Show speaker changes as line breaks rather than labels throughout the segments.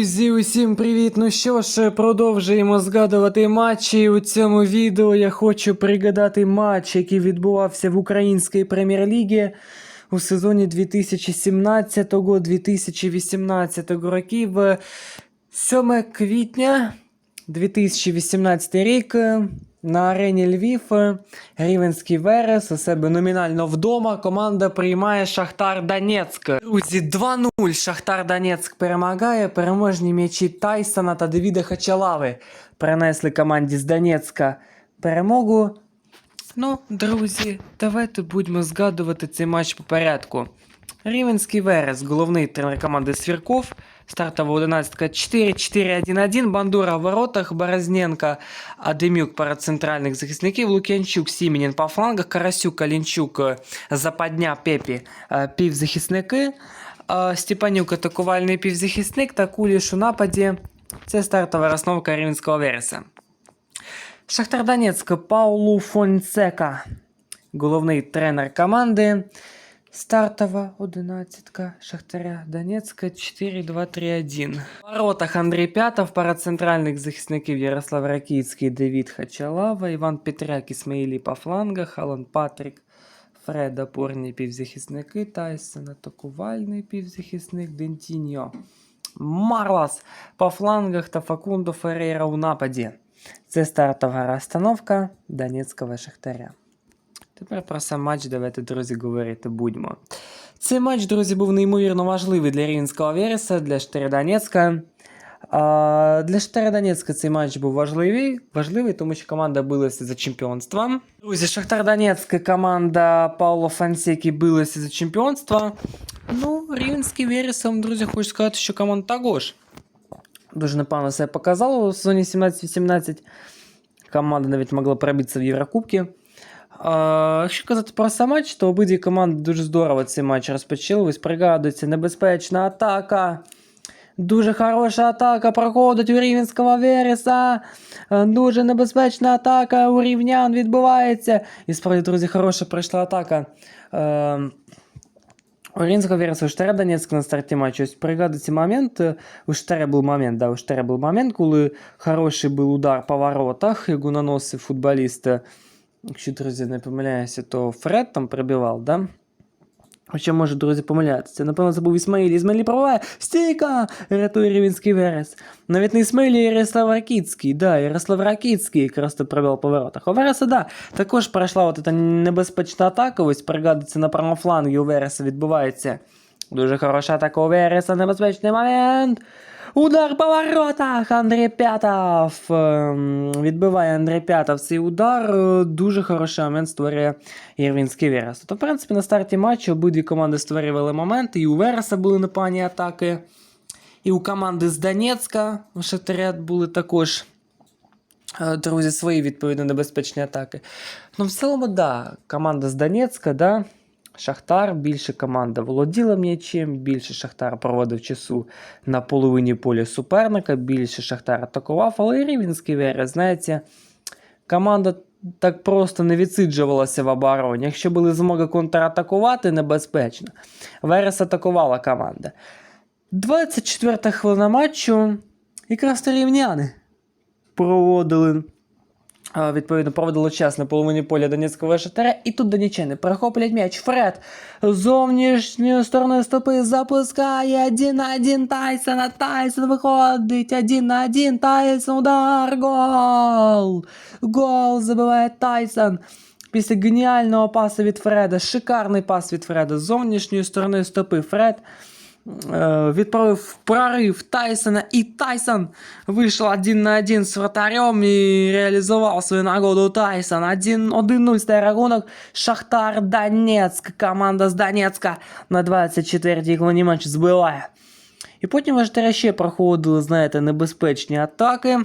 Друзі, усім привіт! Ну що ж, продовжуємо згадувати матчі. У цьому відео я хочу пригадати матч, який відбувався в українській прем'єр-лігі у сезоні 2017-2018 років. 7 квітня 2018 рік на арені Львів Рівенський Верес у себе номінально вдома. Команда приймає Шахтар Донецьк. Друзі, 2-0 Шахтар Донецьк перемагає. Переможні м'ячі Тайсона та Давіда Хачалави принесли команді з Донецька перемогу. Ну, друзі, давайте будемо згадувати цей матч по порядку. Рівенський Верес, головний тренер команди Свірков. Стартова 11 4-4-1-1. Бандура в воротах, Борозненко, Адемюк пара центральних захисників, Лук'янчук, Сімінін по флангах, Карасюк, Калінчук, е, Западня, Пепі, е, півзахисники. е, Степанюк атакувальний півзахисник та Куліш у нападі. Це стартова розновка Рівенського Вереса. Шахтар Донецьк, Паулу Фонсека, головний тренер команди. Стартова одинадцятка Шахтаря Донецька 4-2-3-1. В воротах Андрій П'ятов, пара центральних захисників Ярослав Ракіцький, Давід Хачалава, Іван Петряк, Ісмаїлі по флангах, Алан Патрік, Фред опорні півзахисники, Тайсон атакувальний півзахисник, Дентіньо. Марлас по флангах та Факундо Феррейра у нападі. Це стартова розстановка Донецького Шахтаря. Тепер про сам матч давайте, друзі, говорити будьмо. Цей матч, друзі, був неймовірно важливий для Рівненського Вереса, для Штаря Донецька. А, для Штаря Донецька цей матч був важливий, важливий, тому що команда билася за чемпіонство. Друзі, Шахтар Донецька, команда Пауло Фансекі билася за чемпіонство. Ну, Рівненський Верес, я вам, друзі, хочу сказати, що команда також дуже непогано себе показала у сезоні 17-18. Команда навіть могла пробитися в Єврокубки. А, якщо казати про сам матч, то обидві команди дуже здорово цей матч розпочали. Ось пригадується небезпечна атака. Дуже хороша атака проходить у Рівненського Вереса. Е, Дуже небезпечна атака у рівнян відбувається. І справді, друзі, хороша пройшла атака. Е, у Рівненського Вереса у Штаря Донецька на старті матчу. Ось пригадується момент. е, У Штаря був момент, да, у Штаря був момент, коли хороший був удар по воротах, яку наносив футболіст. е, Якщо, друзі, не помиляюся, то Фред там прибивав, да? Хоча, може, друзі, помилятися. Напевно, це був Ісмаїль. Ісмаїль пробиває. Стійка! Рятує Рівенський Верес. Навіть не Ісмаїль, а Ярослав Ракіцький. Да, Ярослав Ракіцький якраз то пробив по воротах. У Вереса, да, також пройшла от ця небезпечна атака. Ось пригадується на правому флангі у Вереса відбувається. Дуже хороша атака у Вереса, небезпечний момент. Удар по воротах! Андрій П'ятов. Ем, Відбиває Андрій П'ятов цей удар. Е, Дуже хороший момент створює Єрвінський Верес. То, в принципі, на старті матчу обидві команди створювали моменти. І у Вереса були непогані атаки. І у команди з Донецька у Шахтаря були також. е, Друзі, свої відповідно небезпечні атаки. Ну, в цілому, да, команда з Донецька, да, Шахтар, більше команда володіла м'ячем, більше Шахтар проводив часу на половині поля суперника, більше Шахтар атакував, але і Рівненський Верес, знаєте, команда так просто не відсиджувалася в обороні. Якщо були змоги контратакувати, небезпечно. Верес атакувала команда. 24 хвилина матчу. То рівняни проводили Відповідно, проводило час на половині поля Донецького Шахтаря, і тут донічани перехоплять м'яч. Фред зовнішньою стороною стопи запускає 1 на 1 Тайсона. Тайсон виходить 1 на 1. Тайсон удар. Гол! Гол забиває Тайсон. Після геніального пасу від Фреда, шикарний пас від Фреда зовнішньої сторони стопи Фред відправив в прорив Тайсона, і Тайсон вийшов один на один з вратарем і реалізував свою нагоду Тайсон. 1-0 стає. Шахтар Донецьк, команда з Донецька на 24-й хвилині матч збиває. І потім Шахтаря ще проходили, знаєте, небезпечні атаки.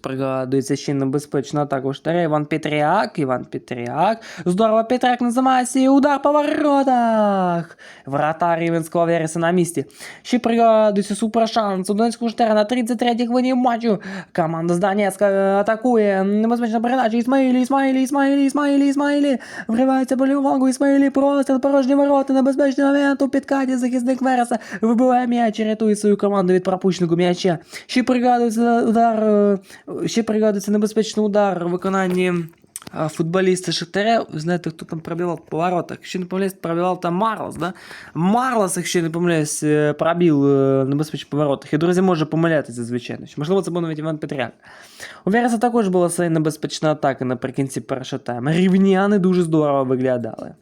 Пригадується ще небезпечно атаку штаря. Іван Петряк, Іван Петряк. Здорово, Петряк називається і удар по воротах. Врата Рівенського Вереса на місці. Ще пригадується супершанс у Донецького штаря на 33-й хвилині матчу. Команда з Донецька е, атакує. Небезпечна передача. Ісмаїлі, Ісмаїлі, Ісмаїлі, Ісмаїлі, Ісмаїлі. Вривається болівангу, Ісмаїлі, простріл, порожні ворота. Небезпечний момент у підкаті захисник Вереса. Вибиває м'яч рятує свою команду від пропущеного м'яча. Ще пригадується удар, е, ще пригадується небезпечний удар у виконанні футболіста Шахтаря. Знаєте, хто там пробивав по воротах? Якщо не помиляюсь, пробивав там Марлос, да? Марлос, якщо не помиляюсь, е, пробив е, небезпечно по воротах. І, друзі, може помилятися, звичайно. Можливо, це був навіть Іван Петряк. У Вереса також була своя небезпечна атака наприкінці першого тайму. Рівняни дуже здорово виглядали.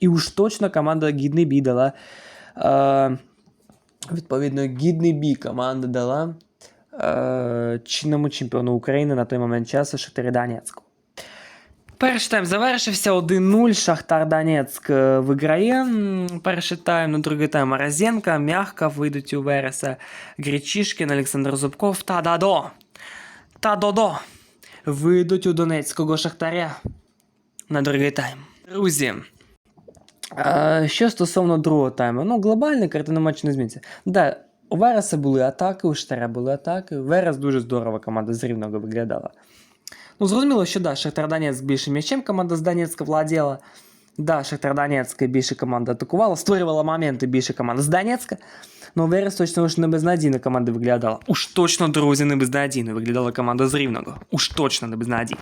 І уж точно команда гідний бій дала. Е, відповідно, гідний бій команда дала чинному чемпіону України на той момент часу Шахтарі Донецьку. Перший тайм завершився 1-0. Шахтар Донецьк е, виграє. Перший тайм, на другий тайм Морозенко, м'ягко вийдуть у Вереса Гречишкін, Олександр Зубков та Дадо. Та Додо вийдуть у Донецького Шахтаря на другий тайм. Друзі, е, що стосовно другого тайму, ну глобальна картина матчу не зміниться. Да, у Вереса були атаки, у Штаря були атаки. Верес дуже здорово команда з Рівного виглядала. Ну, зрозуміло, що да, Шахтар Донецьк більше м'ячем команда з Донецька владіла. Да, Шахтар Донецька більше команда атакувала, створювала моменти більше команда з Донецька. Ну, Верес точно уж не безнадійно команда виглядала. Уж точно, друзі, не безнадійно виглядала команда з Рівного. Уж точно не безнадійно.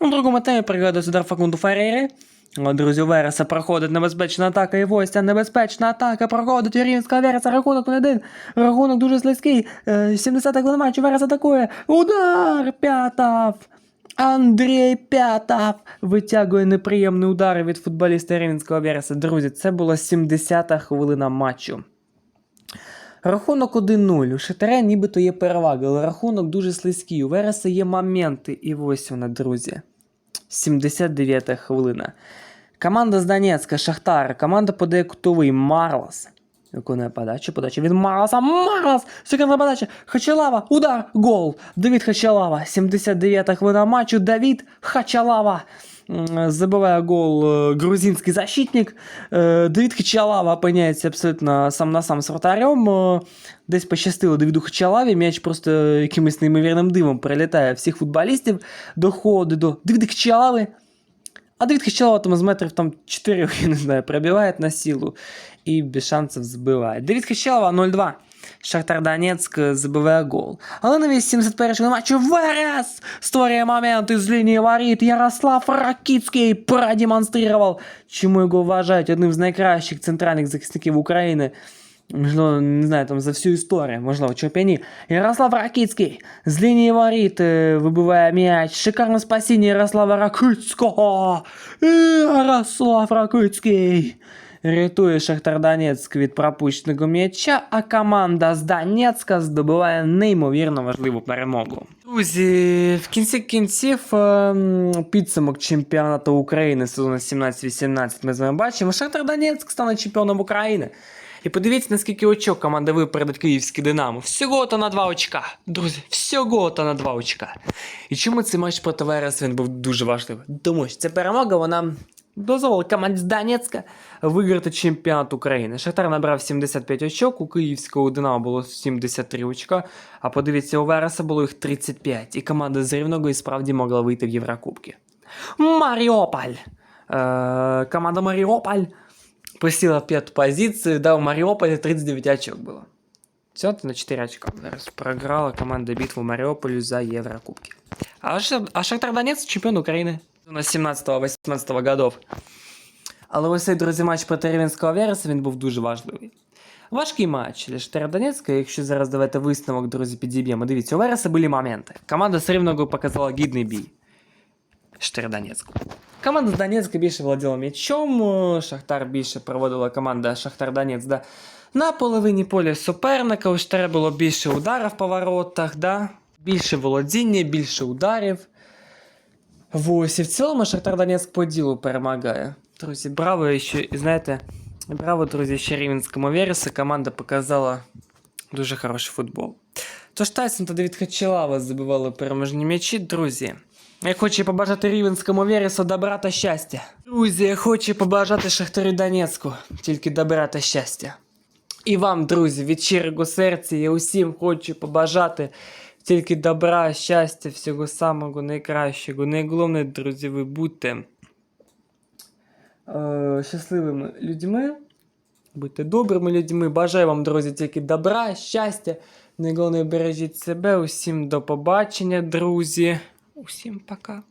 У другому темі пригадується удар Факунду Феррери. Друзі, у Вереса проходить небезпечна атака і ось ця небезпечна атака проходить у Вереса. Рахунок 1-1. Рахунок дуже слизький. Е, 70-та хвилина матчу Верес атакує. Удар! П'ятав! Андрій П'ятав витягує неприємний удар від футболіста Рівненського Вереса. Друзі, це була 70-та хвилина матчу. Рахунок 1-0. У Шахтаря нібито є перевага, але рахунок дуже слизький. У Вереса є моменти. І ось вона, друзі. 79 хвилина. Команда з Донецька, Шахтар. Команда подає кутовий Марлос. Виконує подачу, подача від Марлоса. Марлос! Секундна подача. Хачалава. Удар. Гол. Давід Хачалава. 79 хвилина матчу. Давід Хачалава. Забиває гол е, грузинський защитник. Е, Давід Хачалава опиняється абсолютно сам на сам з вратарем. Е, Десь пощастило Давіду Хачалаві. М'яч просто якимось неймовірним дивом прилітає всіх футболістів. Доходить до Давіда Хачалави. А Давид Хачалова там з метрів там 4, я не знаю, пробиває на силу і без шансів збиває. Давид Хачалова 0-2. Шахтар Донецьк забиває гол. Але на 81-му матчі Верес створює момент із лінії воріт. Ярослав Ракіцький продемонстрував, чому його вважають одним з найкращих центральних захисників України. Можливо, не знаю, там за всю історію, можливо, чемпіоні. Ярослав Ракіцький з лінії воріт е, вибиває м'яч. Шикарне спасіння Ярослава Ракицького. Ярослав Ракицький. Рятує Шахтар Донецьк від пропущеного м'яча, а команда з Донецька здобуває неймовірно важливу перемогу. Друзі, в кінці кінців ем, підсумок чемпіонату України сезону 17-18 ми з вами бачимо. Шахтар Донецьк стане чемпіоном України. І подивіться, наскільки очок команда випередить київський Динамо. Всього-то на 2 очка. Друзі, всього-то на 2 очка. І чому цей матч проти Верес він був дуже важливий? Тому що ця перемога, вона дозволила команді з Донецька виграти чемпіонат України. Шахтар набрав 75 очок, у київського Динамо було 73 очка, а подивіться, у Вереса було їх 35, і команда з Рівного і справді могла вийти в Єврокубки. Маріополь! Е, команда Маріополь посіла в п'яту позицію, да, у Маріополя 39 очок було. Все, это на 4 очка. Зараз програла команда битву Маріополю за Єврокубки. А, Ш- а Шахтар Донецьк чемпіон України На 17-18 годов. Але ось цей, друзі, матч проти Рівенського Вереса, він був дуже важливий. Важкий матч для Шахтаря Донецька, якщо зараз давайте висновок, друзі, підіб'ємо. Дивіться, у Вереса були моменти. Команда з Рівного показала гідний бій. Шахтаря Донецьку. Команда з Донецька більше володіла м'ячом, Шахтар більше проводила команда Шахтар Донець, да. На половині поля суперника у Шахтаря було більше ударів по воротах, да. Більше володіння, більше ударів. Ось, і в цілому Шахтар Донецьк по ділу перемагає. Друзі, браво ще, знаєте, браво, друзі, ще Рівенському Вересу. Команда показала дуже хороший футбол. Тож Тайсон та Давід Хачелава забивали переможні м'ячі, друзі. Я хочу побажати Рівенському Вересу добра та щастя. Друзі, я хочу побажати Шахтарю Донецьку, тільки добра та щастя. І вам, друзі, від щирого серця я усім хочу побажати тільки добра, щастя, всього самого найкращого. Найголовне, друзі, ви будьте е, щасливими людьми. Будьте добрими людьми. Бажаю вам, друзі, тільки добра, щастя. Найголовне бережіть себе. Усім до побачення, друзі. Усім пока.